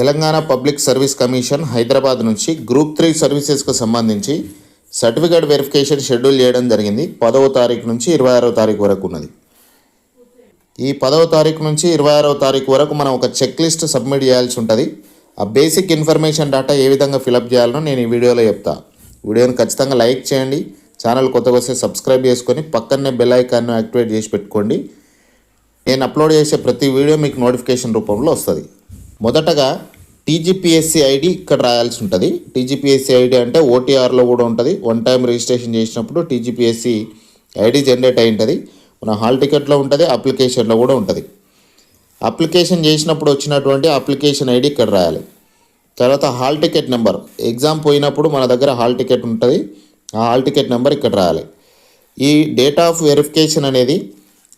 Telangana public service commission Hyderabad నుంచి group three సర్వీసెస్కు సంబంధించి certificate verification schedule చేయడం జరిగింది. పదవ తారీఖు నుంచి ఇరవై ఆరో తారీఖు వరకు ఉన్నది. ఈ పదవ తారీఖు నుంచి ఇరవై ఆరవ తారీఖు వరకు మనం ఒక చెక్ లిస్ట్ సబ్మిట్ చేయాల్సి ఉంటుంది. ఆ బేసిక్ ఇన్ఫర్మేషన్ డేటా ఏ విధంగా ఫిలప్ చేయాలనో నేను ఈ వీడియోలో చెప్తా. వీడియోని ఖచ్చితంగా లైక్ చేయండి. ఛానల్ కొత్తగా వస్తే సబ్స్క్రైబ్ చేసుకొని పక్కనే బెల్ ఐకాన్ను యాక్టివేట్ చేసి పెట్టుకోండి. నేను అప్లోడ్ చేసే ప్రతి వీడియో మీకు నోటిఫికేషన్ రూపంలో వస్తుంది. మొదటగా టీజీపీఎస్సీ ఐడి ఇక్కడ రాయాల్సి ఉంటుంది. టీజీపీఎస్సీ ఐడి అంటే ఓటీఆర్లో కూడా ఉంటుంది. వన్ టైం రిజిస్ట్రేషన్ చేసినప్పుడు టీజీపీఎస్సీ ఐడి జనరేట్ అయి ఉంటుంది. మన హాల్ టికెట్లో ఉంటుంది అప్లికేషన్లో కూడా ఉంటుంది. అప్లికేషన్ చేసినప్పుడు వచ్చినటువంటి అప్లికేషన్ ఐడి ఇక్కడ రాయాలి. తర్వాత హాల్ టికెట్ నెంబర్. ఎగ్జామ్ పోయినప్పుడు మన దగ్గర హాల్ టికెట్ ఉంటుంది. ఆ హాల్ టికెట్ నెంబర్ ఇక్కడ రాయాలి. ఈ డేట్ ఆఫ్ వెరిఫికేషన్ అనేది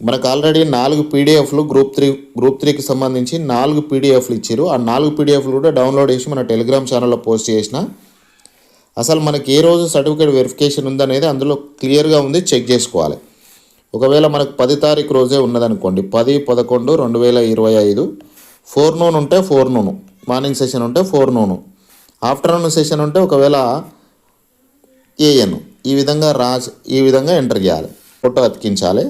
మనకు ఆల్రెడీ నాలుగు పీడిఎఫ్లు గ్రూప్ త్రీ గ్రూప్ త్రీకి సంబంధించి నాలుగు పీడిఎఫ్లు ఇచ్చారు. ఆ నాలుగు పీడిఎఫ్లు కూడా డౌన్లోడ్ చేసి మన టెలిగ్రామ్ ఛానల్లో పోస్ట్ చేసిన. అసలు మనకి ఏ రోజు సర్టిఫికేట్ వెరిఫికేషన్ ఉందనేది అందులో క్లియర్గా ఉంది చెక్ చేసుకోవాలి. ఒకవేళ మనకు పది తారీఖు రోజే ఉన్నదనుకోండి పది పదకొండు రెండు వేల ఇరవై ఐదు ఫోర్ నూన్ ఉంటే ఫోర్ నూను మార్నింగ్ సెషన్ ఉంటే ఫోర్ నూను ఆఫ్టర్నూన్ సెషన్ ఉంటే ఒకవేళ ఏఎన్ ఈ విధంగా రాజ్ ఈ విధంగా ఎంటర్ చేయాలి ఫోటో అతికించాలి.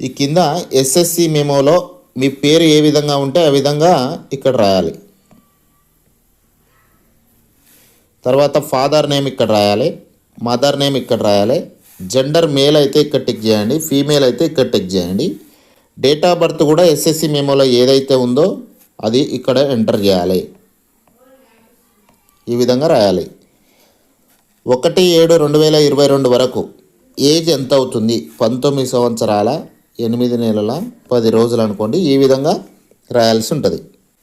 ఈ కింద ఎస్ఎస్సి మెమోలో మీ పేరు ఏ విధంగా ఉంటే ఆ విధంగా ఇక్కడ రాయాలి. తర్వాత ఫాదర్ నేమ్ ఇక్కడ రాయాలి. మదర్ నేమ్ ఇక్కడ రాయాలి. జెండర్ మేల్ అయితే ఇక్కడ టిక్ చేయండి. ఫీమేల్ అయితే ఇక్కడ టిక్ చేయండి. డేట్ ఆఫ్ బర్త్ కూడా ఎస్ఎస్సి మెమోలో ఏదైతే ఉందో అది ఇక్కడ ఎంటర్ చేయాలి. ఈ విధంగా రాయాలి. ఒకటి ఏడు రెండు వేల ఇరవై రెండు వరకు ఏజ్ ఎంత అవుతుంది? పంతొమ్మిది సంవత్సరాల ఎనిమిది నెలల పది రోజులు అనుకోండి ఈ విధంగా రాయాల్సి ఉంటుంది.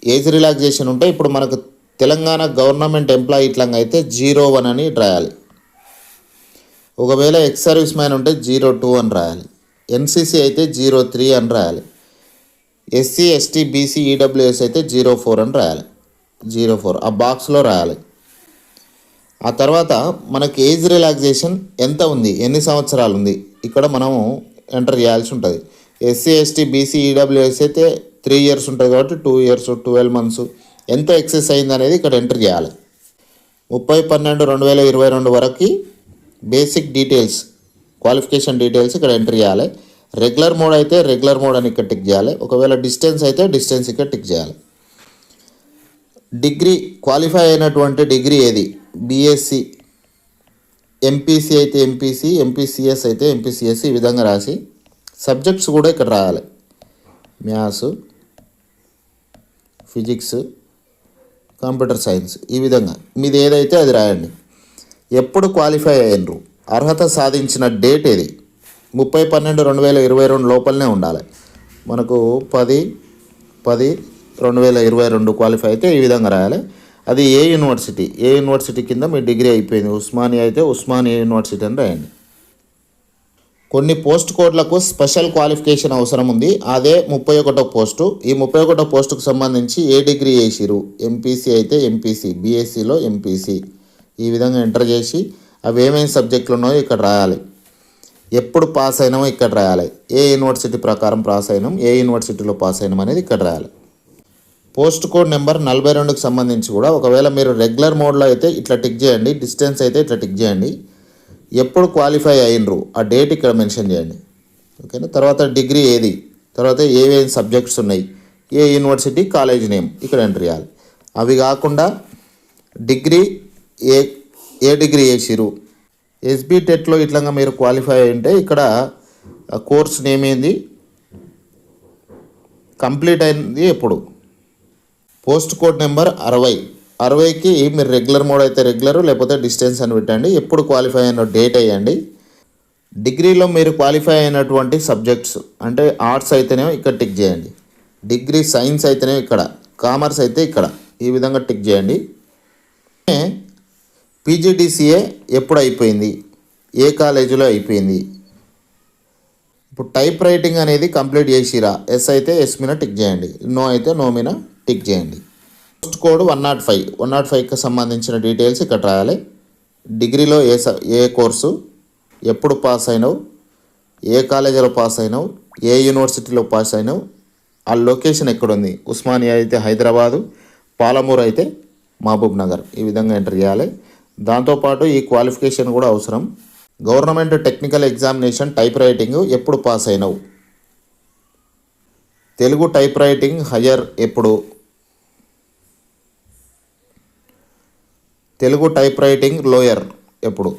ఏజ్ రిలాక్సేషన్ ఉంటే ఇప్పుడు మనకు తెలంగాణ గవర్నమెంట్ ఎంప్లాయీ ఇట్లంగా అయితే జీరో వన్ అని రాయాలి. ఒకవేళ ఎక్స్ సర్వీస్ మ్యాన్ ఉంటే జీరో టూ అని రాయాలి. ఎన్సీసీ అయితే జీరో త్రీ అని రాయాలి. ఎస్సీ ఎస్టీ బీసీ ఈడబ్ల్యూఎస్ అయితే జీరో ఫోర్ అని రాయాలి. జీరో ఫోర్ ఆ బాక్స్లో రాయాలి. ఆ తర్వాత మనకి ఏజ్ రిలాక్సేషన్ ఎంత ఉంది? ఎన్ని సంవత్సరాలు ఉంది? ఇక్కడ మనము ఎంటర్ చేయాల్సి ఉంటుంది. ఎస్సీ ఎస్టీ బీసీ ఈడబ్ల్యూఎస్ అయితే త్రీ ఇయర్స్ ఉంటుంది కాబట్టి టూ ఇయర్స్ ట్వెల్వ్ మంత్స్ ఎంత ఎక్సెస్ అయింది అనేది ఇక్కడ ఎంటర్ చేయాలి. ముప్పై పన్నెండు రెండు వేల ఇరవై రెండు వరకు బేసిక్ డీటెయిల్స్ క్వాలిఫికేషన్ డీటెయిల్స్ ఇక్కడ ఎంటర్ చేయాలి. రెగ్యులర్ మోడ్ అయితే రెగ్యులర్ మోడ్ అని ఇక్కడ టిక్ చేయాలి. ఒకవేళ డిస్టెన్స్ అయితే డిస్టెన్స్ ఇక్కడ టిక్ చేయాలి. డిగ్రీ క్వాలిఫై అయినటువంటి డిగ్రీ ఏది? బీఎస్సీ ఎంపీసీ అయితే ఎంపీసీ ఎంపీసీఎస్ అయితే ఎంపీసీఎస్ ఈ విధంగా రాసి సబ్జెక్ట్స్ కూడా ఇక్కడ రాయాలి. మ్యాథ్స్ ఫిజిక్స్ కంప్యూటర్ సైన్స్ ఈ విధంగా. మీది ఏదైతే అది రాయండి. ఎప్పుడు క్వాలిఫై అయ్యారు అర్హత సాధించిన డేట్ ఏది? ముప్పై పన్నెండు రెండు వేల ఇరవై రెండు లోపలనే ఉండాలి. మనకు పది పది రెండు వేల ఇరవై రెండు క్వాలిఫై అయితే ఈ విధంగా రాయాలి. అది ఏ యూనివర్సిటీ? ఏ యూనివర్సిటీ కింద మీ డిగ్రీ అయిపోయింది? ఉస్మానియా అయితే ఉస్మానియా యూనివర్సిటీ అని రాయండి. కొన్ని పోస్ట్ కోడ్లకు స్పెషల్ క్వాలిఫికేషన్ అవసరం ఉంది. అదే ముప్పై ఒకటో పోస్టు. ఈ ముప్పై ఒకటో పోస్టుకు సంబంధించి ఏ డిగ్రీ చేసిరు ఎంపీసీ అయితే ఎంపీసీ బీఎస్సీలో ఎంపీసీ. ఈ విధంగా ఎంటర్ చేసి అవి ఏమేమి సబ్జెక్టులు ఉన్నాయో ఇక్కడ రాయాలి. ఎప్పుడు పాస్ అయినామో ఇక్కడ రాయాలి. ఏ యూనివర్సిటీ ప్రకారం పాస్ అయినాం? ఏ యూనివర్సిటీలో పాస్ అయినాం అనేది ఇక్కడ రాయాలి. పోస్ట్ కోడ్ నెంబర్ నలభై రెండుకి సంబంధించి కూడా ఒకవేళ మీరు రెగ్యులర్ మోడ్లో అయితే ఇట్లా టిక్ చేయండి డిస్టెన్స్ అయితే ఇట్లా టిక్ చేయండి. ఎప్పుడు క్వాలిఫై అయినరు ఆ డేట్ ఇక్కడ మెన్షన్ చేయండి. ఓకేనా? తర్వాత డిగ్రీ ఏది? తర్వాత ఏవేం సబ్జెక్ట్స్ ఉన్నాయి? ఏ యూనివర్సిటీ కాలేజ్ నేమ్ ఇక్కడ ఎంటర్ చేయాలి. అవి కాకుండా డిగ్రీ ఏ ఏ డిగ్రీ చేసిరు ఎస్బీ టెట్లో ఇట్లా మీరు క్వాలిఫై అయింటే ఇక్కడ కోర్స్ నేమ్ ఏంది? కంప్లీట్ అయింది ఎప్పుడు? పోస్ట్ కోడ్ నెంబర్ అరవై. అరవైకి మీరు రెగ్యులర్ మోడ్ అయితే రెగ్యులర్ లేకపోతే డిస్టెన్స్ అని పెట్టండి. ఎప్పుడు క్వాలిఫై అయిన డేట్ వేయండి. డిగ్రీలో మీరు క్వాలిఫై అయినటువంటి సబ్జెక్ట్స్ అంటే ఆర్ట్స్ అయితేనేమో ఇక్కడ టిక్ చేయండి. డిగ్రీ సైన్స్ అయితేనేమో ఇక్కడ కామర్స్ అయితే ఇక్కడ ఈ విధంగా టిక్ చేయండి. పీజీడిసిఏ ఎప్పుడు అయిపోయింది? ఏ కాలేజీలో అయిపోయింది? ఇప్పుడు టైప్ రైటింగ్ అనేది కంప్లీట్ చేసిరా? ఎస్ అయితే ఎస్ మీద టిక్ చేయండి. నో అయితే నో మీద టిక్ చేయండి. Post code one not five. One not ఫైవ్కి సంబంధించిన డీటెయిల్స్ ఇక్కడ రాయాలి. డిగ్రీలో ఏ స ఏ కోర్సు ఎప్పుడు పాస్ అయినావు ఏ కాలేజీలో పాస్ అయినావు ఏ యూనివర్సిటీలో పాస్ అయినావు ఆ లొకేషన్ ఎక్కడుంది? ఉస్మానియా అయితే హైదరాబాదు పాలమూరు అయితే మహబూబ్ నగర్ ఈ విధంగా ఎంటర్ చేయాలి. దాంతోపాటు ఈ క్వాలిఫికేషన్ కూడా అవసరం. Government technical examination type writing ఎప్పుడు పాస్ అయినవు? తెలుగు టైప్ రైటింగ్ హయ్యర్ ఎప్పుడు? తెలుగు టైప్ రైటింగ్ లోయర్ ఎప్పుడు?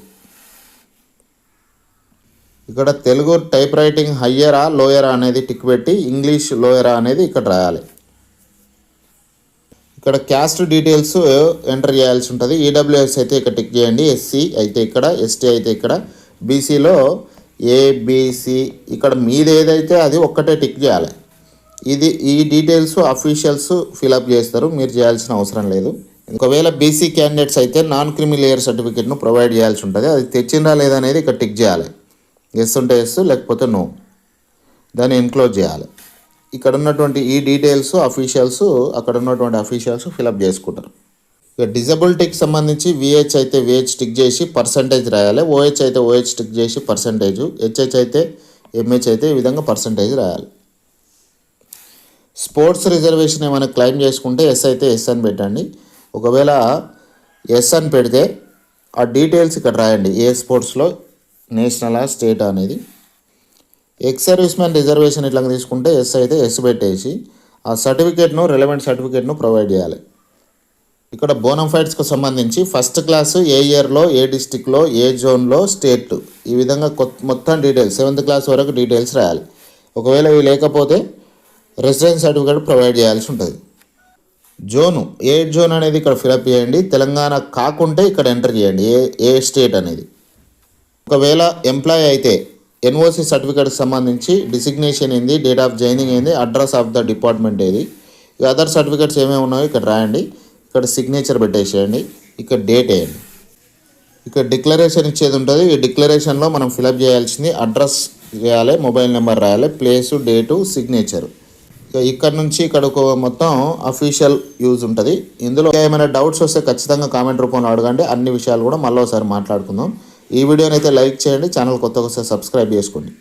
ఇక్కడ తెలుగు టైప్ రైటింగ్ హయ్యరా లోయరా అనేది టిక్ పెట్టి ఇంగ్లీష్ లోయరా అనేది ఇక్కడ రాయాలి. ఇక్కడ క్యాస్ట్ డీటెయిల్స్ ఎంటర్ చేయాల్సి ఉంటుంది. ఈడబ్ల్యూఎస్ అయితే ఇక్కడ టిక్ చేయండి. ఎస్సీ అయితే ఇక్కడ ఎస్టీ అయితే ఇక్కడ. బీసీలో ఏబిసి ఇక్కడ మీది ఏదైతే అది ఒక్కటే టిక్ చేయాలి. ఇది ఈ డీటెయిల్స్ అఫీషియల్స్ ఫిలప్ చేస్తారు. మీరు చేయాల్సిన అవసరం లేదు. ఒకవేళ బీసీ క్యాండిడేట్స్ అయితే నాన్ క్రిమి లేయర్ సర్టిఫికేట్ను ప్రొవైడ్ చేయాల్సి ఉంటుంది. అది తెచ్చిందా లేదా అనేది ఇక్కడ టిక్ చేయాలి. ఎస్ ఉంటే ఎస్ లేకపోతే నో దాన్ని ఎన్క్లోజ్ చేయాలి. ఇక్కడ ఉన్నటువంటి ఈ డీటెయిల్స్ అఫీషియల్స్ అక్కడ ఉన్నటువంటి అఫీషియల్స్ ఫిలప్ చేసుకుంటారు. ఇక డిజబిలిటీకి సంబంధించి విహెచ్ అయితే విహెచ్ టిక్ చేసి పర్సంటేజ్ రాయాలి. ఓహెచ్ అయితే ఓహెచ్ టిక్ చేసి పర్సంటేజ్ హెచ్హెచ్ అయితే ఎంహెచ్ అయితే ఈ విధంగా పర్సంటేజ్ రాయాలి. స్పోర్ట్స్ రిజర్వేషన్ ఏమైనా క్లెయిమ్ చేసుకుంటే ఎస్ అయితే ఎస్ అని పెట్టండి. ఒకవేళ ఎస్ అని పెడితే ఆ డీటెయిల్స్ ఇక్కడ రాయండి. ఏ స్పోర్ట్స్లో నేషనలా స్టేట్ అనేది. ఎక్స్ సర్వీస్ మ్యాన్ రిజర్వేషన్ ఇట్లా తీసుకుంటే ఎస్ అయితే ఎస్ పెట్టేసి ఆ సర్టిఫికేట్ను రిలవెంట్ సర్టిఫికేట్ను ప్రొవైడ్ చేయాలి. ఇక్కడ బోనం ఫైట్స్కి సంబంధించి ఫస్ట్ క్లాసు ఏ ఇయర్లో ఏ డిస్టిక్లో ఏ జోన్లో స్టేట్ ఈ విధంగా కొత్త మొత్తం డీటెయిల్స్ సెవెంత్ క్లాస్ వరకు డీటెయిల్స్ రాయాలి. ఒకవేళ ఇవి లేకపోతే రెసిడెన్స్ సర్టిఫికేట్ ప్రొవైడ్ చేయాల్సి ఉంటుంది. జోను ఏ జోన్ అనేది ఇక్కడ ఫిలప్ చేయండి తెలంగాణ కాకుంటే ఇక్కడ ఎంటర్ చేయండి ఏ ఏ స్టేట్ అనేది. ఒకవేళ ఎంప్లాయ్ అయితే ఎన్ఓసి సర్టిఫికేట్కి సంబంధించి డిసిగ్నేషన్ ఏంది డేట్ ఆఫ్ జాయినింగ్ ఏంది అడ్రస్ ఆఫ్ ద డిపార్ట్మెంట్ ఏది అదర్ సర్టిఫికేట్స్ ఏమేమి ఉన్నాయో ఇక్కడ రాయండి ఇక్కడ సిగ్నేచర్ పెట్టేసేయండి ఇక్కడ డేట్ వేయండి. ఇక్కడ డిక్లరేషన్ ఇచ్చేది ఉంటుంది ఈ డిక్లరేషన్లో మనం ఫిలప్ చేయాల్సింది అడ్రస్ చేయాలి మొబైల్ నెంబర్ రాయాలి ప్లేసు డేటు సిగ్నేచర్ ఇక్కడ నుంచి ఇక్కడ మొత్తం అఫీషియల్ యూజ్ ఉంటుంది. ఇందులో ఏమైనా డౌట్స్ వస్తే ఖచ్చితంగా కామెంట్ రూపంలో అడగండి. అన్ని విషయాలు కూడా మళ్ళీ ఒకసారి మాట్లాడుకుందాం. ఈ వీడియోని అయితే లైక్ చేయండి. ఛానల్ కొత్తగా ఒకసారి సబ్స్క్రైబ్ చేసుకోండి.